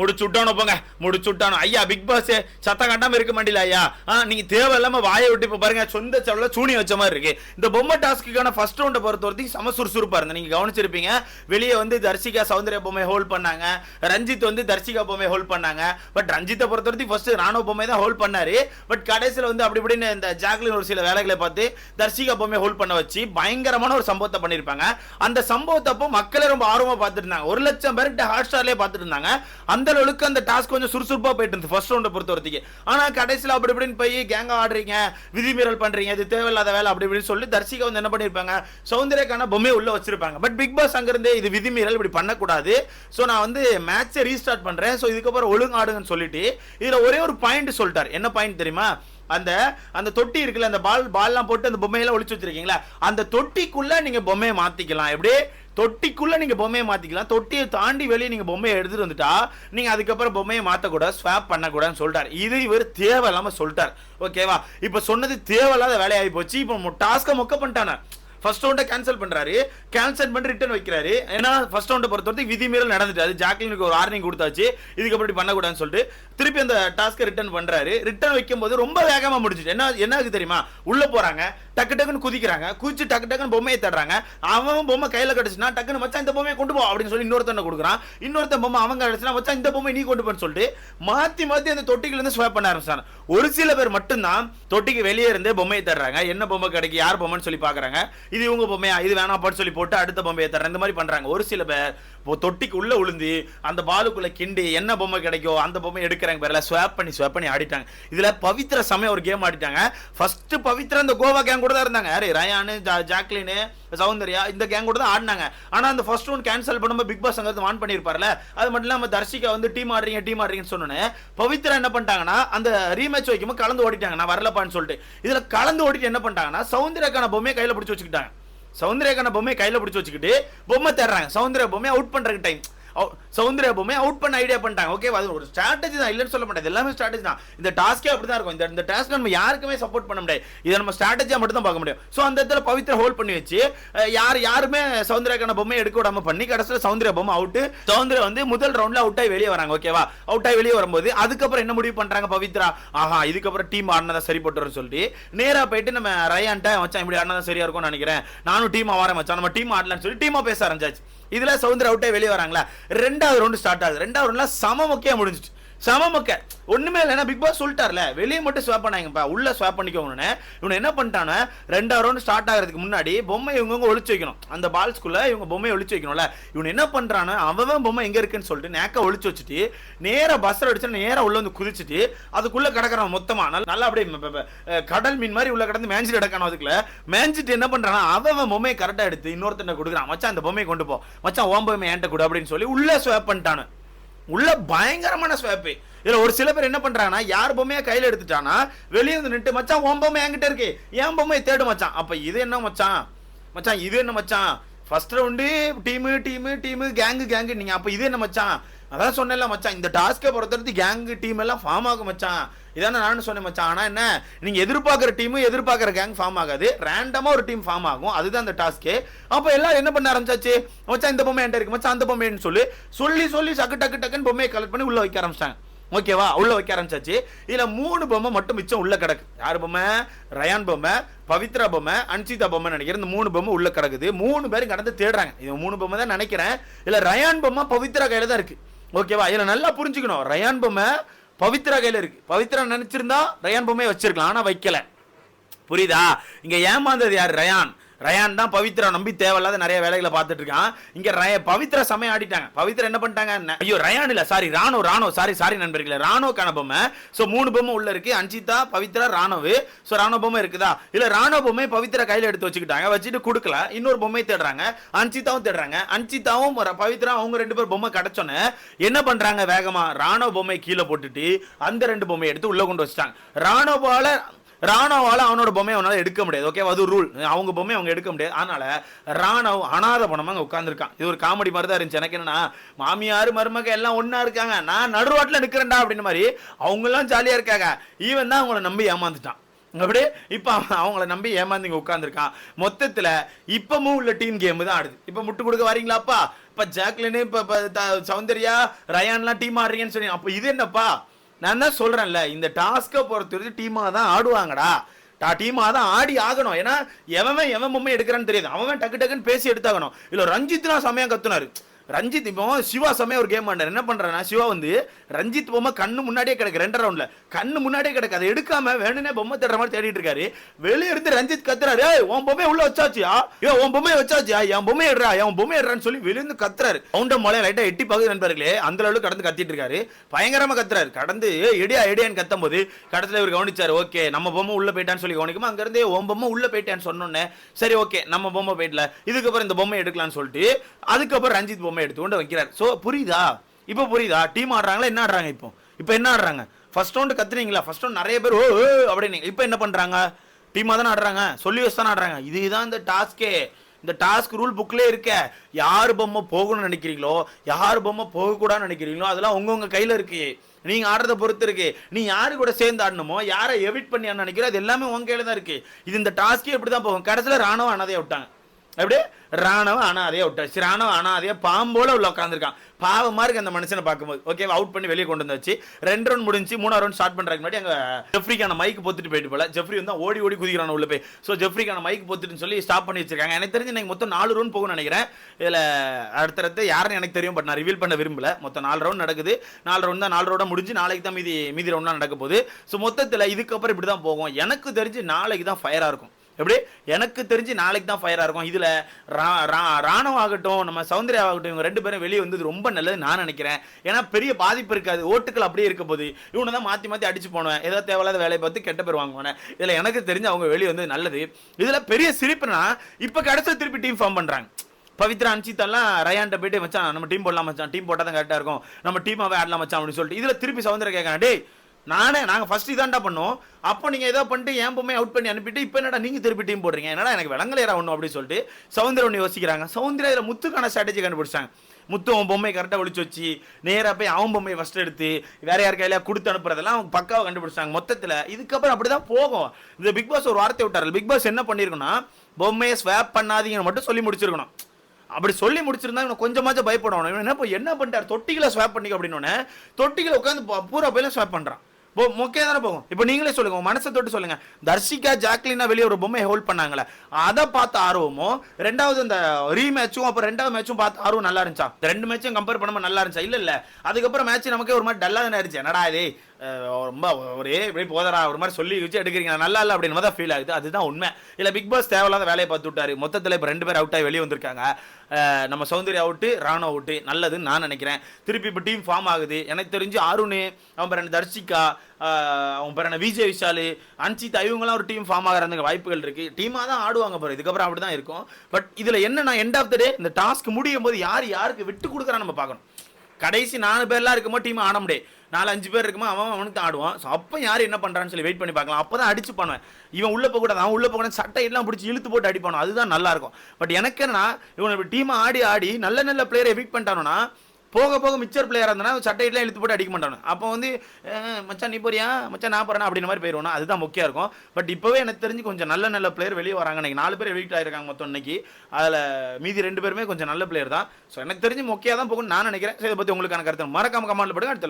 முடிச்சு விட்டானு போங்க முடிச்சு விட்டானோ ஐயா பிக் பாஸ் சத்தம் கட்டாம இருக்க மாட்டில ஐயா? ஆ, நீங்க தேவையில்லாம வாயை விட்டு இப்ப பாருங்க சொந்த செவல சூனி வச்ச மாதிரி இருக்கு. இந்த பொம்மை டாஸ்க்குக்கான ஃபர்ஸ்ட் ரவுண்டை பொறுத்த வரைக்கும் சம சுறுசுறுப்பா இருந்தது நீங்க கவனிச்சிருப்பீங்க. வெளியே வந்து தர்ஷிகா சௌந்தர்யா பொம்மை ஹோல்ட் பண்ணாங்க. ரஞ்சித் வந்து தர்ஷிகா பொம்மை ஹோல்ட் பண்ணாங்க. பட் ரஞ்சித்தை பொறுத்த வரைக்கும் ஃபர்ஸ்ட் ராணுவ பொம்மை தான் ஹோல்ட் பண்ணாரு. பட் கடைசியில் வந்து அப்படி இப்படின்னு இந்த ஜாக்லின் ஒரு சில வேலைகளை பார்த்து தர்ஷிகா பொம்மை ஹோல்ட் பண்ண வச்சு பயங்கரமான ஒரு சம்பவத்தை பண்ணியிருப்பாங்க. அந்த சம்பவத்தை அப்போ மக்களே ரொம்ப ஆர்வமா பார்த்துட்டு இருந்தாங்க. ஒரு லட்சம் பேர்கிட்ட ஹாட் ஸ்டார்லேயே பார்த்துட்டு இருந்தாங்க. அந்த அளவுக்கு அந்த டாஸ்க் கொஞ்சம் சுறுசுறுப்பாக போயிட்டு இருந்துச்சு ஃபர்ஸ்ட் ரவுண்டை பொறுத்த வரைக்கும். ஆனால் கடைசியில் அப்படி இப்படின்னு போய் கேங்க ஆடுறீங்க விதிமீறல் பண்ணுறீங்க இது தேவையில்லாத வேலை அப்படி இப்படின்னு சொல்லி தர்சிகா வந்து என்ன பண்ணிருப்பாங்க சௌந்தர்யக்கான பொம்மையை உள்ளே வச்சிருப்பாங்க. பட் பிக் பாஸ் அங்கேருந்தே இது விதிமீறல் இப்படி பண்ணக்கூடாது. ஸோ நான் வந்து மேட்சை ரீஸ்டார்ட் பண்ணுறேன் ஸோ இதுக்கப்புறம் ஒழுங்கு ஆடுங்கன்னு சொல்லிட்டு இதில் ஒரே ஒரு பாயிண்ட் சொல்லிட்டார். என்ன பாயிண்ட் தெரியுமா? அந்த அந்த தொட்டி இருக்குல்ல அந்த பால் பால்லாம் போட்டு அந்த பொம்மையெல்லாம் ஒழிச்சு வச்சிருக்கீங்களா? அந்த தொட்டிக்குள்ள நீங்க பொம்மையை மாத்திக்கலாம். எப்படி? தொட்டிக்குள்ள நீங்க பொம்மையை மாத்திக்கலாம். தொட்டியை தாண்டி வெளியே நீங்க பொம்மையை எடுத்துட்டு வந்துட்டா நீங்க அதுக்கப்புறம் பொம்மையை மாத்தக்கூடாது ஸ்வாப் பண்ணக்கூடாதுன்னு சொல்லிட்டார். இது இவர் தேவையில்லாம சொல்லிட்டார். ஓகேவா இப்ப சொன்னது தேவையில்லாத வேலையாகி போச்சு. இப்போ டாஸ்க்கை மொக்க பண்ணிட்டானே. ஃபர்ஸ்ட் ரவுண்டை கேன்சல் பண்ணுறாரு கேன்சல் பண்ணி ரிட்டர்ன் வைக்கிறாரு. ஏன்னா ஃபர்ஸ்ட் ரவுண்டை பொறுத்த வரைக்கும் விதிமீறல் நடந்துட்டு அது ஜாக்லினுக்கு ஒரு வார்னிங் கொடுத்தாச்சு. இதுக்கப்புறம் இப்படி பண்ணக்கூடாதுன்னு சொல்லிட்டு திருப்பி அந்த டாஸ்க்கை ரிட்டர்ன் பண்ணுறாரு ரிட்டர்ன் வைக்கும்போது ரொம்ப வேகமாக முடிஞ்சிச்சு. என்ன என்ன ஆகுது தெரியுமா? உள்ளே போகிறாங்க டக்கு டக்குன்னு குதிக்கிறாங்க. குதிச்சு டக்கு டக்குன்னு பொம்மையை தர்றாங்க அவன் பொம்மை கையில் கிடைச்சுனா டக்குன்னு மச்சான் இந்த பொம்மையை கொண்டு போ அப்படின்னு சொல்லி இன்னொருத்தனை கொடுக்குறான். இன்னொருத்தன் பொம்மை அவங்க கிடைச்சுனா மச்சான் இந்த பொம்மை நீ கொண்டு போன்னு சொல்லிட்டு மாற்றி மாற்றி அந்த தொட்டிக்குள்ள இருந்து ஸ்வாப் பண்ண ஆரம்பிச்சாங்க. ஒரு சில பேர் மட்டும்தான் தொட்டிக்கு வெளியே இருந்து பொம்மையை தர்றாங்க என்ன பொம்மை கிடைக்கு யார் பொம்மைன்னு சொல்லி பார்க்குறாங்க. இது இவங்க பொம்மையா? இது வேணாப்பான்னு சொல்லி போட்டு அடுத்த பொம்மையை தர்றேன். இந்த மாதிரி பண்றாங்க. ஒரு சில பேர் இப்போ தொட்டிக்கு உள்ள உளுந்து அந்த பாலுக்குள்ள கிண்டி என்ன பொம்மை கிடைக்கோ அந்த பொம்மை எடுக்கிறாங்க பேர்ல. ஸ்வாப் பண்ணி ஸ்வாப் பண்ணி ஆடிட்டாங்க. இதுல பவித்ர சமயம் ஒரு கேம் ஆடிட்டாங்க. ஃபர்ஸ்ட் பவித்ரா அந்த கோவா கேங் கூட தான் இருந்தாங்க. யாரு? ரயானு ஜா- ஜாக்லினு சௌந்தர்யா இந்த கேங் கூட தான் ஆடினாங்க. ஆனா அந்த ஃபர்ஸ்ட் ஒன் கேன்சல் பண்ணும்போது பிக் பாஸ் அங்கே வான் பண்ணிருப்பார்ல அது மட்டும் இல்லாம தர்ஷிகா வந்து டீம் ஆடுறீங்க டீம் ஆடுறீங்கன்னு சொன்னோன்னே பவித்ரா என்ன பண்ணிட்டாங்கன்னா அந்த ரீமேட்ச் வைக்கும்போது கலந்து ஓடிட்டாங்க. நான் வரலப்பான்னு சொல்லிட்டு. இதுல கலந்து ஓடிட்டு என்ன பண்ணிட்டாங்கன்னா சௌந்தர்யாக்கான பொம்மையை கையில பிடிச்சி வச்சுக்கிட்டாங்க. சௌந்தர்யாக்கான பொம்மையை கையில பிடிச்சி வச்சுக்கிட்டு பொம்மை தேடுறாங்க. சௌந்தர்யா பொம்மையை அவுட் பண்றதுக்கு டைம் சௌந்தர்யா பொம்மை அவுட் பண்ண ஐடியா பண்ணிட்டாங்க. ஓகே அது ஒரு ஸ்ட்ராட்டஜி தான். இல்லைன்னு சொல்ல மாட்டேன். இது எல்லாமே ஸ்ட்ராட்டஜி தான். இந்த டாஸ்க்கே அப்படி தான் இருக்கும். இந்த இந்த டாஸ்க் நம்ம யாருக்குமே சப்போர்ட் பண்ண முடியாது. இதை நம்ம ஸ்ட்ராட்டஜியாக மட்டும் தான் பார்க்க முடியும். ஸோ அந்த இடத்துல பவித்ரா ஹோல்ட் பண்ணி வச்சு யார் யாருமே சௌந்தர்யாக்கான பொம்மை எடுக்க விடாம பண்ணி கடைசியில் சௌந்தர்யா பொம்மை அவுட்டு சௌந்தர்யா வந்து முதல் ரவுண்ட்ல அவுட் ஆகி வெளியே வராங்க. ஓகேவா அவுட் ஆகி வெளியே வரும்போது அதுக்கப்புறம் என்ன முடிவு பண்றாங்க பவித்ரா? ஆஹா இதுக்கப்புறம் டீம் ஆடினதா சரி போட்டு சொல்லி சொல்லிட்டு போயிட்டு நம்ம ரயான்ட்ட மச்சான் இப்படி ஆடினதா சரியா இருக்கும்னு நினைக்கிறேன். நானும் டீமா வரேன் மச்சான். நம்ம டீம் ஆடலாம்னு சொல்லி டீமா பேச ஆரம்பிச்சாச்சு. இதுல சவுந்தர் அவுட்டே வெளியே வராங்களா? ரெண்டாவது ரவுண்டு ஸ்டார்ட் ஆகுது. ரெண்டாவது ரவுண்ட்ல சம முக்கியம் முடிஞ்சிச்சு. சம மக்க ஒண்ணுமே இல்லைன்னா பிக் பாஸ் சொல்லிட்டார்ல. வெளியே மட்டும் ஸ்வாப் பண்ணாங்கப்பா உள்ள ஸ்வாப் பண்ணிக்கோங்கன்னு இவனை என்ன பண்ணிட்டானே ரெண்டாவது ரவுண்ட் ஸ்டார்ட் ஆகிறதுக்கு முன்னாடி பொம்மை இவங்க ஒழிச்சு வைக்கணும். அந்த பால்ஸ்குள்ள இவங்க பொம்மையை ஒழிச்சு வைக்கணும்ல. இவன் என்ன பண்றானே அவன் பொம்மை எங்க இருக்குன்னு சொல்லிட்டு நேக்க ஒழிச்சு வச்சுட்டு நேரா பஸ்ஸில் அடிச்சு நேரா உள்ள வந்து குதிச்சுட்டு அதுக்குள்ள கிடக்குறான் மொத்தமா நல்லா நல்லா அப்படியே கடல் மீன் மாதிரி உள்ள கிடந்து மேஞ்சிட்டு கிடக்கான அதுக்குள்ள. மேஞ்சிட்டு என்ன பண்றானா அவன் பொம்மையை கரெக்டா எடுத்து இன்னொருத்தனை கொடுக்குறான். மச்சான் அந்த பொம்மையை கொண்டு போ. மச்சான் ஓம்பொம்மை ஏன்ட்ட என்கிட்ட கொடு அப்படின்னு சொல்லி உள்ள ஸ்வாப் பண்ணிட்டானு. உள்ள பயங்கரமான ஸ்வாப்பு இதுல ஒரு சில பேர் என்ன பண்றாங்கன்னா யார் பொம்மையை கையில எடுத்துட்டானா வெளியே வந்து நின்று மச்சான் உன் பொம்மை என்கிட்ட இருக்கு. என் பொம்மையை தேடு மச்சான். அப்ப இது என்ன மச்சான்? மச்சான் இது என்ன மச்சான்? First round team team team gang gang நீங்க அப்ப இது என்ன மச்சான்? அதான் சொன்னல மச்சான் இந்த டாஸ்க்கை பொறுத்தவரைக்கும் கேங்கு டீம் எல்லாம் ஃபார்ம் ஆகும் மச்சான். இதானே நானும் சொன்னேன் மச்சான். ஆனால் என்ன நீங்கள் எதிர்பார்க்குற டீமும் எதிர்பார்க்குற கேங் ஃபார்ம் ஆகாது. ரேண்டமாக ஒரு டீம் ஃபார்ம் ஆகும். அதுதான் அந்த டாஸ்க்கு அப்போ எல்லாம் என்ன பண்ண ஆரம்பிச்சாச்சு? மச்சான் இந்த பொம்மை என்கிட்ட இருக்கு. மச்சான் அந்த பொம்மைன்னு சொல்லி. சொல்லி சொல்லி சக்கு டக்கு டக்குன்னு பொம்மையை கலெக்ட் பண்ணி உள்ளே வைக்க ஆரம்பிச்சிட்டாங்க. ஓகேவா உள்ள வைக்க ஆரம்பிச்சாச்சு. இதுல மூணு பொம்மை மட்டும் மிச்சம் உள்ள கிடக்கு. யார் பொம்மை? ரயான் பொம்மை பவித்ரா பொம்மை அன்சிதா பொம்மை நினைக்கிறேன். இந்த மூணு பொம்மை உள்ள கிடக்குது. மூணு பேரும் கடந்து தேடுறாங்க. இது மூணு பொம்மை தான் நினைக்கிறேன். இல்ல ரயான் பொம்மை பவித்ரா கையில தான் இருக்கு. ஓகேவா இதுல நல்லா புரிஞ்சுக்கணும். ரயான் பொம்மை பவித்ரா கையில் இருக்கு. பவித்ரா நினைச்சிருந்தா ரயான் பொம்மையை வச்சிருக்கலாம் ஆனால் வைக்கல. புரியுதா? இங்க ஏமாந்தது யார்? ரயான். ரயான் தான் பவித்ரா நம்பி தேவையில்லாத நிறைய வேலைகளை பார்த்துட்டு இருக்கான். இங்க ரய பவித்ரா சமயம் ஆடிட்டாங்க. பவித்ரா என்ன பண்ணிட்டாங்க? ஐயோ ரயான் இல்ல sorry Ranav Ranav sorry sorry நண்பர்களே ராணோக்கான பொம்மை. ஸோ மூணு பொம்மை உள்ள இருக்கு. அஞ்சிதா பவித்ரா ராணவு. ஸோ ராணோ பொம்மை இருக்குதா? இல்ல ராணோ பொம்மை பவித்ரா கையில எடுத்து வச்சுக்கிட்டாங்க. வச்சுட்டு கொடுக்கல. இன்னொரு பொம்மை தேடுறாங்க. அஞ்சிதாவும் தேடுறாங்க. அஞ்சிதாவும் பவித்ரா அவங்க ரெண்டு பேர் பொம்மை கிடைச்சோன்னு என்ன பண்றாங்க வேகமா? ராணோ பொம்மை கீழே போட்டுட்டு அந்த ரெண்டு பொம்மையை எடுத்து உள்ள கொண்டு வச்சுட்டாங்க. ராணோவால ராணாவால் அவனோட பொம்மையை அவனால் எடுக்க முடியாது ஓகே அது ரூல் அவங்க பொம்மையை அவங்க எடுக்க முடியாது. அதனால் ராணவ் அனாத பணமாக அங்கே உட்காந்துருக்கான் இது ஒரு காமெடி மாதிரி தான் இருந்துச்சு. எனக்கு என்னன்னா மாமியார் மருமக எல்லாம் ஒன்றா இருக்காங்க. நான் நடுவாட்டில் நிற்கிறேன்டா அப்படின்னு மாதிரி அவங்களாம் ஜாலியாக இருக்காங்க. ஈவன் தான் அவங்கள நம்பி ஏமாந்துட்டான். அப்படியே இப்போ அவங்கள நம்பி ஏமாந்து இங்கே உட்காந்துருக்கான் மொத்தத்தில் இப்பமும் உள்ள டீம் கேம் தான் ஆடுது. இப்போ முட்டு கொடுக்க வரீங்களாப்பா? இப்போ ஜாக்லினு இப்போ த- சௌந்தர்யா ரயான்லாம் டீம் ஆடுறீங்கன்னு சொல்லி அப்போ இது என்னப்பா? நான் தான் சொல்றேன்ல இந்த டாஸ்க்கை பொறுத்த வரைக்கும் டீமா தான் ஆடுவாங்கடா. டா டீமா தான் ஆடி ஆகணும். ஏன்னா எவன் எவன் பொம்மை எடுக்கிறான்னு தெரியாது. அவன் டக்கு டக்குன்னு பேசி எடுத்தாகணும். இல்ல ரஞ்சித்லாம் செமையா கத்துனாரு. ரஞ்சித் இப்போ சிவா சமயம் ஒரு கேம் ஆண்டார் என்ன பண்ணுறேன்னா சிவா வந்து ரஞ்சித் பொம்மை கண்ணு முன்னாடியே கிடக்கு ரெண்டரை ரவுண்டில் கண்ணு முன்னாடியே கிடக்கு. அதை எடுக்காம வேணும்னே பொம்மை தேடுற மாதிரி தேடிட்டு இருக்காரு. வெளியே இருந்து ரஞ்சித் கத்துறாரு. ஏய் உன் பொம்மையை உள்ள வச்சாச்சியா? ஏ உன் பொம்மையை வச்சாச்சியா? என் பொம்மை எடுறா என் பொம்மை எடுறான்னு சொல்லி வெளியிருந்து கத்துறாரு. கவுண்ட மலை லைட்டா எட்டி பகுதி நண்பர்களே. அந்த அளவுக்கு கடந்து கத்திட்டு இருக்காரு. பயங்கரமா கத்துறாரு. கடந்து எடியா எடியான்னு கத்தும் போது கடத்துல இவர் கவனிச்சாரு ஓகே நம்ம பொம்மை உள்ள போயிட்டான்னு சொல்லி கவனிக்குமா அங்கேருந்தே உன் பொம்மை உள்ள போயிட்டான்னு சொன்னோன்னே சரி ஓகே நம்ம பொம்மை போயிடல. இதுக்கப்புறம் இந்த பொம்மை எடுக்கலாம்னு சொல்லிட்டு அதுக்கப்புறம் ரஞ்சித் பொம்மை எடுத்து கொண்டு வைக்கிறார். ஸோ புரியுதா? இப்போ புரியுதா? டீம் ஆடுறாங்களா? என்ன ஆடுறாங்க இப்போ? இப்போ என்ன ஆடுறாங்க? ஃபர்ஸ்ட் ரவுண்டு கத்துறீங்களா ஃபர்ஸ்ட் ரவுண்ட் நிறைய பேர் ஓ அப்படின்னு இப்போ என்ன பண்ணுறாங்க டீமாக தானே ஆடுறாங்க. சொல்லி வச்சு தானே ஆடுறாங்க. இதுதான் இந்த டாஸ்கே இந்த டாஸ்க் ரூல் புக்கில் இருக்க. யார் பொம்மை போகணும்னு நினைக்கிறீங்களோ யார் பொம்மை போகக்கூடாதுன்னு நினைக்கிறீங்களோ அதெல்லாம் உங்கவுங்க கையில் இருக்கு. நீங்க ஆடுறத பொறுத்து இருக்கு. நீ யாரு கூட சேர்ந்து ஆடணுமோ யாரை எவிட் பண்ணி நினைக்கிறோ அது எல்லாமே உங்க கையில தான் இருக்கு. இது இந்த டாஸ்கே இப்படி தான் போகும். கடைசியில் ராணுவ அனாதையை விட்டாங்க. அப்படியே ராணவ அனாதையா விட்டாச்சு ராணவ அனாதையா பாம்போல உள்ள உட்காந்துருக்கான் பாவமா இருக்கு அந்த மனுஷனை பார்க்கும்போது. ஓகே அவுட் பண்ணி வெளியே கொண்டு வந்து ரெண்டு ரவுண்ட் முடிஞ்சு மூணாவது ரவுண்ட் ஸ்டார்ட் பண்றதுக்கு முன்னாடி அங்க ஜெஃப்ரிக்கான மைக் பொத்துட்டு போயிட்டு போல. ஜெஃப்ரி வந்து ஓடி ஓடி குதிக்கிறான் உள்ள போய். ஸோ ஜெஃப்ரிக்கான மைக் பொத்துட்டுன்னு சொல்லி ஸ்டாப் பண்ணி வச்சிருக்காங்க. எனக்கு தெரிஞ்சு எனக்கு மொத்தம் நாலு ரவுண்ட் போகும்னு நினைக்கிறேன். இதுல அடுத்தடுத்து யாருன்னு எனக்கு தெரியும் பட் நான் ரிவீல் பண்ண விரும்பல. மொத்தம் நாலு ரவுண்ட் நடக்குது. நாலு ரவுண்ட் தான் நாலு ரவுண்டா முடிஞ்சு நாளைக்கு தான் மீதி மீதி ரவுண்ட்லாம் நடக்க போகுது. ஸோ மொத்தத்தில் இதுக்கப்புறம் இப்படி தான் போகும். எனக்கு தெரிஞ்சு நாளைக்கு தான் ஃபயராக இருக்கும். எப்படி? எனக்கு தெரிஞ்சு நாளைக்கு தான் ஃபயராக இருக்கும். இதில் ரா- ரா- ராணுவம் ஆகட்டும் நம்ம சௌந்தர்யா ஆகட்டும் இவங்க ரெண்டு பேரும் வெளியே வந்தது ரொம்ப நல்லது நான் நினைக்கிறேன். ஏன்னா பெரிய பாதிப்பு இருக்காது. ஓட்டுகள் அப்படியே இருக்க போது இவனை தான் மாற்றி மாற்றி அடிச்சு போனேன் ஏதோ தேவையில்லாத வேலையை பார்த்து கெட்ட பேர் வாங்குவானே. இதில் எனக்கு தெரிஞ்சு அவங்க வெளியே வந்தது நல்லது. இதில் பெரிய சிரிப்புனா இப்போ கடைசியில் திருப்பி டீம் ஃபார்ம் பண்ணுறாங்க பவித்ரா அன்சித்தெல்லாம் ரயான்ட்ட போயிட்டு மச்சான் நம்ம டீம் போடலாம் மச்சான். டீம் போட்டால் தான் கரெக்டாக இருக்கும். நம்ம டீமாகவே ஆடலாம் மச்சான் அப்படின்னு சொல்லிட்டு. இதில் திருப்பி சவுந்தர கேட்கறேன் டேய் நானே நாங்கள் ஃபஸ்ட் இதாண்டா பண்ணோம். அப்போ நீங்கள் ஏதோ பண்ணிட்டு என் பொம்மையை அவுட் பண்ணி அனுப்பிட்டு இப்போ என்னடா நீங்கள் திருப்பி டீம் போடுறீங்க? என்னடா எனக்கு விளங்கலையரா ஒன்று அப்படின்னு சொல்லிட்டு சவுந்தர ஒன்று யோசிக்கிறாங்க. சவுந்தர இதில் முத்துக்கான ஸ்ட்ராட்டஜி கண்டுபிடிச்சாங்க. முத்து அவன் பொம்மையை கரெக்டாக ஒழிச்சு வச்சு நேராக போய் அவன் பொம்மையை ஃபஸ்ட் எடுத்து வேற யார் கையில கொடுத்து அனுப்புறதெல்லாம் அவங்க பக்காவை கண்டுபிடிச்சாங்க. மொத்தத்தில் இதுக்கப்புறம் அப்படி தான் போகும். இந்த பிக் பாஸ் ஒரு வார்த்தை விட்டார்கள் பிக் பாஸ் என்ன பண்ணியிருக்குன்னா பொம்மையை ஸ்வாப் பண்ணாதீங்கன்னு மட்டும் சொல்லி முடிச்சிருக்கணும். அப்படி சொல்லி முடிச்சிருந்தா இவனை கொஞ்சமாச்சும் பயப்படணும் இவன் என்ன என்ன பண்ணிட்டார்? தொட்டிகளை ஸ்வாப் பண்ணிக்க அப்படின்னு தொட்டிகளை உட்காந்து ப- பூரா போயில ஸ்வாப் பண்ணுறான் இப்போ மொக்கையா தானே போகும். இப்போ நீங்களே சொல்லுங்க உங்க மனசை தொட்டு சொல்லுங்க. தர்ஷிகா ஜாக்லினா வெளியே ஒரு பொம்மை ஹோல்ட் பண்ணாங்களே அதை பார்த்த ஆர்வமும் ரெண்டாவது இந்த ரீமேட்சும் அப்புறம் ரெண்டாவது மேட்சும் பார்த்து ஆர்வம் நல்லா இருந்துச்சா? ரெண்டு மேட்சும் கம்பேர் பண்ணும்போது நல்லா இருந்துச்சா? இல்ல இல்ல. அதுக்கப்புறம் மேட்ச் நமக்கே ஒரு மாதிரி டல்லா தானே இருந்துச்சு. என்னடா இது? ரொம்ப ஒரே இப்படி போதரா ஒரு மாதிரி சொல்லி வச்சு எடுக்கிறீங்க. நல்லா இல்லை அப்படின்னு தான் ஃபீல் ஆகுது. அதுதான் உண்மை. இல்லை பிக் பாஸ் தேவையில்லாத வேலையை பார்த்து விட்டாரு. மொத்தத்தில் இப்போ ரெண்டு பேர் அவுட் ஆகி வெளியே வந்திருக்காங்க. நம்ம சௌந்தர்யா அவுட்டு ராணுவ அவுட்டு நல்லதுன்னு நான் நினைக்கிறேன். திருப்பி இப்போ டீம் ஃபார்ம் ஆகுது. எனக்கு தெரிஞ்சு அருண் அவன் பேர் தர்ஷிகா அவன் பேர் என்ன விஜய் விஷால் அன்சிதா இவங்களாம் ஒரு டீம் ஃபார்ம் ஆகிறதுக்கு வாய்ப்புகள் இருக்குது டீமாக தான் ஆடுவாங்க பாரு. இதுக்கப்புறம் அப்படி தான் இருக்கும். பட் இதில் என்னன்னா எண்ட் ஆஃப் த டே இந்த டாஸ்க் முடியும் போது யார் யாருக்கு விட்டு கொடுக்குறான்னு நம்ம பார்க்கணும். கடைசி நாலு பேர்லாம் இருக்கும்போது டீம் ஆட முடியாது. நாலு அஞ்சு பேர் இருக்குமோ அவன் அவனுக்கு தான் ஆடுவான் ஸோ அப்போ யார் என்ன பண்ணுறான்னு சொல்லி வெயிட் பண்ணி பார்க்கலாம். அப்போ தான் அடிச்சு பண்ணுவேன். இவன் உள்ளே போகக்கூடாது அவன் உள்ளே போகக்கூடாது சட்டை எல்லாம் பிடிச்சி இழுத்து போட்டு அடிப்பானோ அதுதான் நல்லா இருக்கும். பட் எனக்கு என்னன்னா இவன் டீமை ஆடி ஆடி நல்ல நல்ல பிளேயரை எவிக் பண்ணிட்டானுன்னா போக போக மிச்சர் பிளேயராக இருந்தானா சட்டையெல்லாம் இழுத்து போட்டு அடிக்க மாட்டானு. அப்போ வந்து மச்சான் நீ போறியா? மச்சான் நான் போறேன்? அப்படின்ற மாதிரி போயிடுவோம் அதுதான் முக்கியம் இருக்கும். பட் இப்போவே எனக்கு தெரிஞ்சு கொஞ்சம் நல்ல நல்ல பிளேயர் வெளியே வராங்க. இன்னைக்கு நாலு பேர் எவிக்ட் ஆயிருக்காங்க மொத்தம் இன்னைக்கு. அதில் மீதி ரெண்டு பேருமே கொஞ்சம் நல்ல பிளேயர் தான். ஸோ எனக்கு தெரிஞ்சு முக்கியம் தான் போகும்னு நான் நினைக்கிறேன். சரி இதை பற்றி உங்களுக்கான கருத்து. மறக்காம கமெண்ட்ல போடுங்க. அடுத்த